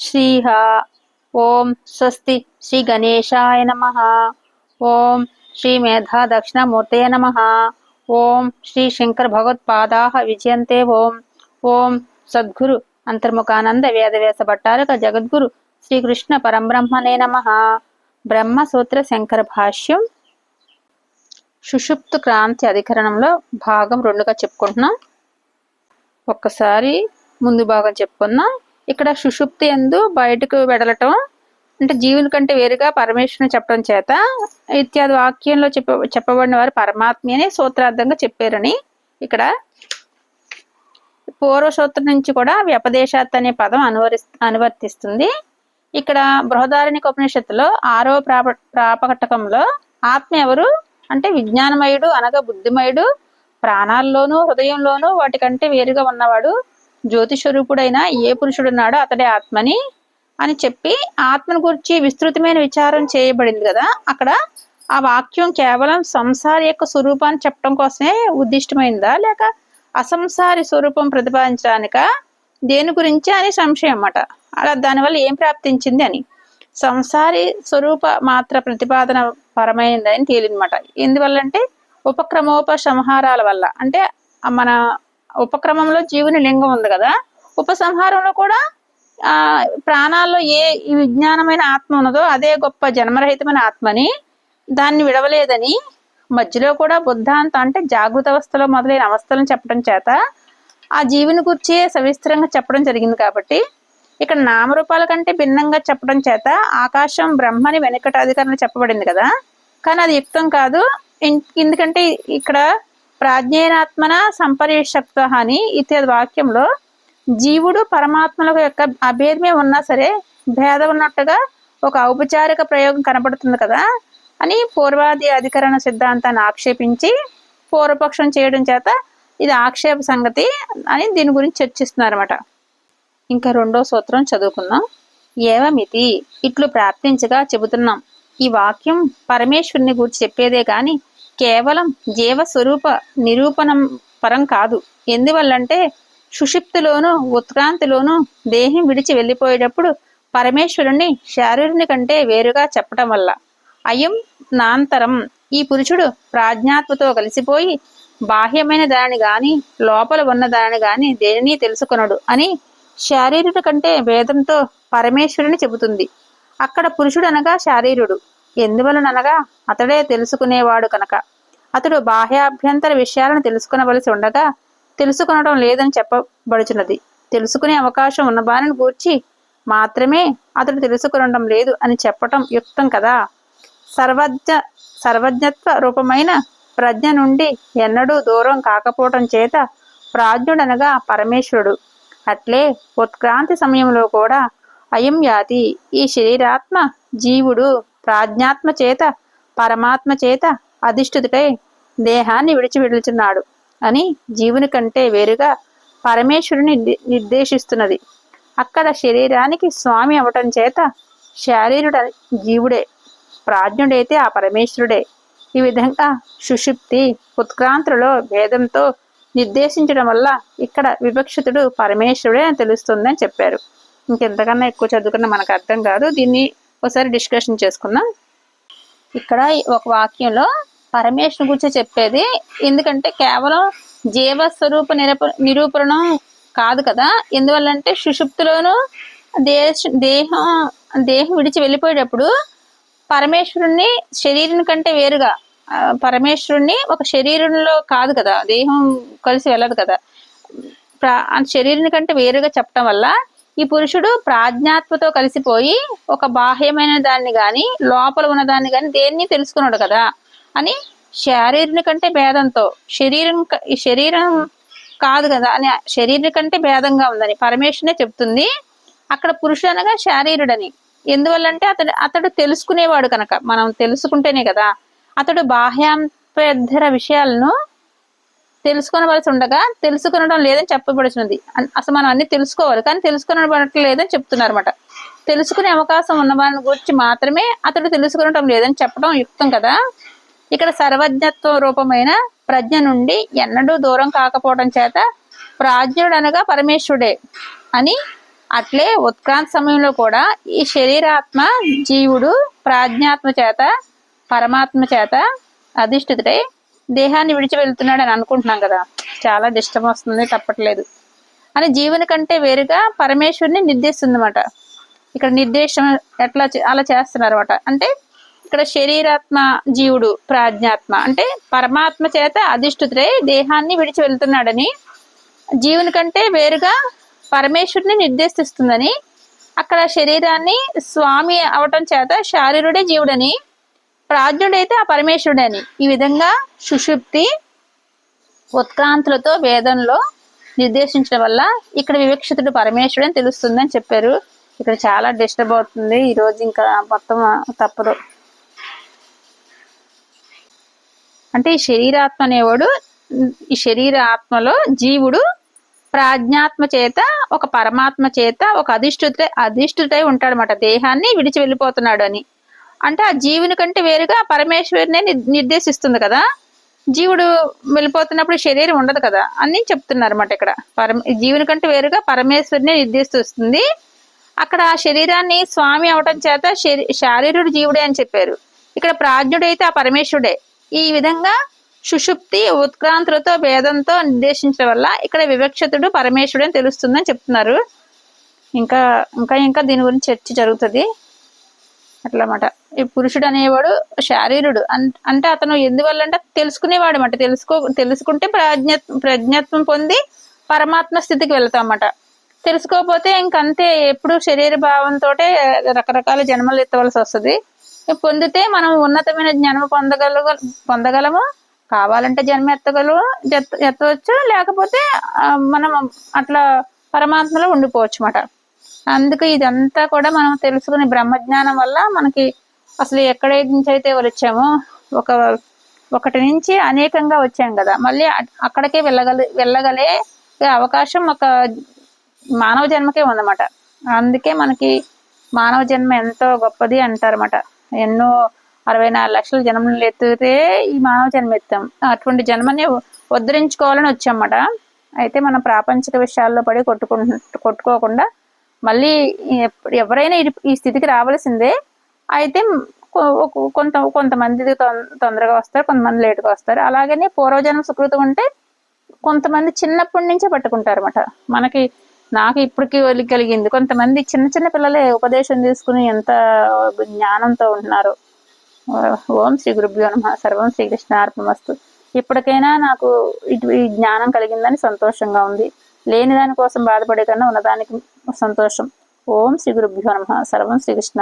శ్రీహ ఓం స్వస్తి శ్రీ గణేశాయ నమ ఓం శ్రీ మేధా దక్షిణమూర్తయ నమ ఓం శ్రీ శంకర భగవత్పాదా విజయంతే ఓం ఓం సద్గురు అంతర్ముఖానంద వేదవేస భట్టారక జగద్గురు శ్రీకృష్ణ పరంబ్రహ్మనే నమ బ్రహ్మసూత్ర శంకర భాష్యం సుషుప్తు క్రాంతి అధికరణంలో భాగం రెండుగా చెప్పుకుంటున్నాం. ఒక్కసారి ముందు భాగం చెప్పుకుందాం. ఇక్కడ సుషుప్తి ఎందు బయటకు వెడలటం అంటే జీవుని కంటే వేరుగా పరమేశ్వరుని చెప్పడం చేత ఇత్యాది వాక్యంలో చెప్ప చెప్పబడిన వారు పరమాత్మ అని సూత్రార్థంగా చెప్పారని ఇక్కడ పూర్వ సూత్రం నుంచి కూడా వ్యపదేశాత్ అనే పదం అనువరి అనువర్తిస్తుంది. ఇక్కడ బృహదారణిక ఉపనిషత్తులో ఆరో ప్రాప ప్రాపకటకంలో ఆత్మ ఎవరు? అంటే విజ్ఞానమయుడు అనగా బుద్ధిమయుడు ప్రాణాల్లోనూ హృదయంలోనూ వాటికంటే వేరుగా ఉన్నవాడు జ్యోతిస్వరూపుడైన ఏ పురుషుడున్నాడో అతడే ఆత్మని అని చెప్పి ఆత్మను గురించి విస్తృతమైన విచారం చేయబడింది కదా. అక్కడ ఆ వాక్యం కేవలం సంసారి యొక్క స్వరూపాన్ని చెప్పడం కోసమే ఉద్దిష్టమైందా? లేక అసంసారి స్వరూపం ప్రతిపాదించడానిక? దేని గురించి అని సంశయం అన్నమాట. అలా దానివల్ల ఏం ప్రాప్తించింది అని. సంసారి స్వరూప మాత్ర ప్రతిపాదన పరమైందని తేలిందన్నమాట. ఎందువల్ల అంటే ఉపక్రమోప సంహారాల వల్ల. అంటే మన ఉపక్రమంలో జీవుని లింగం ఉంది కదా. ఉపసంహారంలో కూడా ఆ ప్రాణాల్లో ఏ ఈ విజ్ఞానమైన ఆత్మ ఉన్నదో అదే గొప్ప జన్మరహితమైన ఆత్మని దాన్ని విడవలేదని మధ్యలో కూడా బుద్ధాంత అంటే జాగృత అవస్థలో మొదలైన అవస్థలను చెప్పడం చేత ఆ జీవిని గురించి సవిస్తరంగా చెప్పడం జరిగింది కాబట్టి ఇక్కడ నామరూపాల కంటే భిన్నంగా చెప్పడం చేత ఆకాశం బ్రహ్మని వెనకట అధికారంలో చెప్పబడింది కదా. కానీ అది యుక్తం కాదు. ఎందుకంటే ఇక్కడ ప్రాజ్ఞేనాత్మన సంపరిశక్త అని ఇత్యాది వాక్యంలో జీవుడు పరమాత్మల యొక్క అభేదమే ఉన్నా సరే భేదం ఉన్నట్టుగా ఒక ఔపచారిక ప్రయోగం కనబడుతుంది కదా అని పూర్వాది అధికరణ సిద్ధాంతాన్ని ఆక్షేపించి పూర్వపక్షం చేయడం చేత ఇది ఆక్షేప సంగతి అని దీని గురించి చర్చిస్తున్నారన్నమాట. ఇంకా రెండో సూత్రం చదువుకుందాం. ఏవమితి? ఇట్లు ప్రార్థించగా చెబుతున్నాం. ఈ వాక్యం పరమేశ్వరుని గురించి చెప్పేదే కానీ కేవలం జీవ స్వరూప నిరూపణం పరం కాదు. ఎందువల్లంటే సుషిప్తిలోనూ ఉత్క్రాంతిలోనూ దేహం విడిచి వెళ్ళిపోయేటప్పుడు పరమేశ్వరుణ్ణి శారీరుని కంటే వేరుగా చెప్పటం వల్ల. అయం నాంతరం ఈ పురుషుడు ప్రాజ్ఞాత్మతో కలిసిపోయి బాహ్యమైన దానిని గాని లోపల ఉన్న దానిని గాని దేనిని తెలుసుకొనడు అని శారీరుడు కంటే భేదంతో పరమేశ్వరుని చెబుతుంది. అక్కడ పురుషుడు అనగా శారీరుడు. ఎందువలననగా అతడే తెలుసుకునేవాడు కనుక. అతడు బాహ్యాభ్యంతర విషయాలను తెలుసుకునవలసి ఉండగా తెలుసుకొనడం లేదని చెప్పబడుచున్నది. తెలుసుకునే అవకాశం ఉన్న బాణిని గూర్చి మాత్రమే అతడు తెలుసుకునడం లేదు అని చెప్పటం యుక్తం కదా. సర్వజ్ఞ సర్వజ్ఞత్వ రూపమైన ప్రజ్ఞ నుండి ఎన్నడూ దూరం కాకపోవటం చేత ప్రాజ్ఞుడనగా పరమేశ్వరుడు. అట్లే ఉత్క్రాంతి సమయంలో కూడా అయం యాతి ఈ శరీరాత్మ జీవుడు ప్రాజ్ఞాత్మ చేత పరమాత్మ చేత అధిష్ఠితుడై దేహాన్ని విడిచి విడుచున్నాడు అని జీవుని కంటే వేరుగా పరమేశ్వరుని నిర్దేశిస్తున్నది. అక్కడ శరీరానికి స్వామి అవటం చేత శారీరుడ జీవుడే ప్రాజ్ఞుడైతే ఆ పరమేశ్వరుడే. ఈ విధంగా సుషుప్తి ఉత్క్రాంతులలో భేదంతో నిర్దేశించడం వల్ల ఇక్కడ వివక్షితుడు పరమేశ్వరుడే అని తెలుస్తుందని చెప్పారు. ఇంకెంతకన్నా ఎక్కువ చదువుకున్న మనకు అర్థం కాదు. దీన్ని ఒకసారి డిస్కషన్ చేసుకుందాం. ఇక్కడ ఒక వాక్యంలో పరమేశ్వరుని గురించి చెప్పేది ఎందుకంటే కేవలం జీవస్వరూప నిరూప నిరూపణం కాదు కదా ఎందువల్లంటే సుషుప్తులోను దేశ దేహం దేహం విడిచి వెళ్ళిపోయేటప్పుడు పరమేశ్వరుణ్ణి శరీరం కంటే వేరుగా పరమేశ్వరుణ్ణి ఒక శరీరంలో కాదు కదా దేహం కలిసి వెళ్ళదు కదా. శరీరం కంటే వేరుగా చెప్పడం వల్ల ఈ పురుషుడు ప్రాజ్ఞాత్మతో కలిసిపోయి ఒక బాహ్యమైన దాన్ని గాని లోపల ఉన్న దాన్ని గాని దేన్ని తెలుసుకున్నాడు కదా అని శారీరం కంటే భేదంతో శరీరం ఈ శరీరం కాదు కదా అని శరీరం కంటే భేదంగా ఉందని పరమేశ్వరునే చెప్తుంది. అక్కడ పురుషుడు అనగా శారీరుడని. ఎందువల్లంటే అతడు అతడు తెలుసుకునేవాడు కనుక. మనం తెలుసుకుంటేనే కదా. అతడు బాహ్యాంతర విషయాలను తెలుసుకునవలసి ఉండగా తెలుసుకునడం లేదని చెప్పబడుచున్నది. అసలు మనం అన్ని తెలుసుకోవాలి. కానీ తెలుసుకునబడటం లేదని చెప్తున్నారు అనమాట తెలుసుకునే అవకాశం ఉన్న వాళ్ళని గురించి మాత్రమే అతడు తెలుసుకునటం లేదని చెప్పడం యుక్తం కదా? ఇక్కడ సర్వజ్ఞత్వ రూపమైన ప్రజ్ఞ నుండి ఎన్నడూ దూరం కాకపోవడం చేత ప్రాజ్ఞుడు అనగా పరమేశ్వరుడే అని అట్లే ఉత్క్రాంతి సమయంలో కూడా ఈ శరీరాత్మ జీవుడు ప్రాజ్ఞాత్మ చేత పరమాత్మ చేత అధిష్ఠితుడై దేహాన్ని విడిచి వెళ్తున్నాడు అని అనుకుంటున్నాం కదా. చాలా డిస్టర్బ్ వస్తుంది తప్పట్లేదు. అని జీవుని కంటే వేరుగా పరమేశ్వరుని నిర్దేశిస్తుంది అనమాట ఇక్కడ నిర్దేశం ఎట్లా అలా చేస్తున్నారు అనమాట అంటే ఇక్కడ శరీరాత్మ జీవుడు ప్రాజ్ఞాత్మ. అంటే పరమాత్మ చేత అధిష్ఠితుడై దేహాన్ని విడిచి వెళ్తున్నాడని జీవుని కంటే వేరుగా పరమేశ్వరుని నిర్దేశిస్తుందని అక్కడ శరీరాన్ని స్వామి అవటం చేత శారీరుడే జీవుడని ప్రాజ్ఞుడైతే ఆ పరమేశ్వరుడని. ఈ విధంగా సుషుప్తి ఉత్క్రాంతులతో వేదంలో నిర్దేశించడం వల్ల ఇక్కడ వివక్షితుడు పరమేశ్వరుడు అని తెలుస్తుందని చెప్పారు. ఇక్కడ చాలా డిస్టర్బ్ అవుతుంది. ఈ రోజు ఇంకా మొత్తం తప్పదు. అంటే ఈ శరీరాత్మ అనేవాడు ఈ శరీర ఆత్మలో జీవుడు ప్రాజ్ఞాత్మ చేత ఒక పరమాత్మ చేత ఒక అధిష్ఠుత అధిష్ఠుతై ఉంటాడనమాట దేహాన్ని విడిచి వెళ్ళిపోతున్నాడు అని. అంటే ఆ జీవుని కంటే వేరుగా పరమేశ్వరునే నిర్దేశిస్తుంది కదా. జీవుడు వెళ్ళిపోతున్నప్పుడు శరీరం ఉండదు కదా అని చెప్తున్నారు అనమాట ఇక్కడ. పరమ జీవుని కంటే వేరుగా పరమేశ్వరునే నిర్దేశిస్తుంది. అక్కడ ఆ శరీరాన్ని స్వామి అవటం చేత శరీ శారీరుడు జీవుడే అని చెప్పారు. ఇక్కడ ప్రాజ్ఞుడైతే ఆ పరమేశ్వరుడే. ఈ విధంగా సుషుప్తి ఉత్క్రాంతులతో భేదంతో నిర్దేశించడం వల్ల ఇక్కడ వివక్షతుడు పరమేశ్వరుడు అని తెలుస్తుందని చెప్తున్నారు. ఇంకా ఇంకా ఇంకా దీని గురించి చర్చ జరుగుతుంది. అట్లా అన్నమాట ఈ పురుషుడు అనేవాడు శారీరుడు. అన్- అంటే అతను ఎందువల్ల అంటే తెలుసుకునేవాడు అన్నమాట తెలుసుకో తెలుసుకుంటే ప్రజ్ఞ ప్రజ్ఞత్వం పొంది పరమాత్మ స్థితికి వెళ్తాం అన్నమాట తెలుసుకోకపోతే ఇంకంతే. ఎప్పుడు శరీర భావంతో రకరకాల జన్మలు ఎత్తవలసి వస్తుంది. పొందితే మనం ఉన్నతమైన జన్మ పొందగల పొందగలము కావాలంటే జన్మ ఎత్తగలము ఎత్త- ఎత్తవచ్చు. లేకపోతే మనం అట్లా పరమాత్మలో ఉండిపోవచ్చు అన్నమాట అందుకు ఇదంతా కూడా మనం తెలుసుకునే బ్రహ్మజ్ఞానం వల్ల మనకి అసలు ఎక్కడ నుంచి అయితే వచ్చామో ఒక ఒకటి నుంచి అనేకంగా వచ్చాం కదా. మళ్ళీ అక్కడికే వెళ్ళగల వెళ్ళగలే అవకాశం ఒక మానవ జన్మకే ఉందన్నమాట. అందుకే మనకి మానవ జన్మ ఎంతో గొప్పది అంటారన్నమాట. ఎన్నో అరవై నాలుగు లక్షల జన్మలు ఎత్తితే ఈ మానవ జన్మ ఎత్తాం. అటువంటి జన్మని ఉద్ధరించుకోవాలని వచ్చామన్నమాట. అయితే మనం ప్రాపంచిక విషయాల్లో పడి కొట్టుకుంటు కొట్టుకోకుండా మళ్ళీ ఎవరైనా ఈ- స్థితికి రావాల్సిందే. అయితే కొంత కొంతమంది తొందరగా వస్తారు కొంతమంది లేటుగా వస్తారు. అలాగనే పూర్వజన్మ సుకృతం ఉంటే కొంతమంది చిన్నప్పటి నుంచే పట్టుకుంటారు అనమాట మనకి నాకు ఇప్పటికి కలిగింది. కొంతమంది చిన్న చిన్న పిల్లలే ఉపదేశం తీసుకుని ఎంత జ్ఞానంతో ఉంటున్నారు. ఓం శ్రీ గురుభ్యో నమ. సర్వం శ్రీకృష్ణ అర్పమస్తు ఇప్పటికైనా నాకు ఇటు ఈ జ్ఞానం కలిగిందని సంతోషంగా ఉంది. లేని దాని కోసం బాధపడే కన్నా ఉన్నదానికి సంతోషం. ఓం శ్రీ గురుభ్యో నమ. సర్వం శ్రీకృష్ణ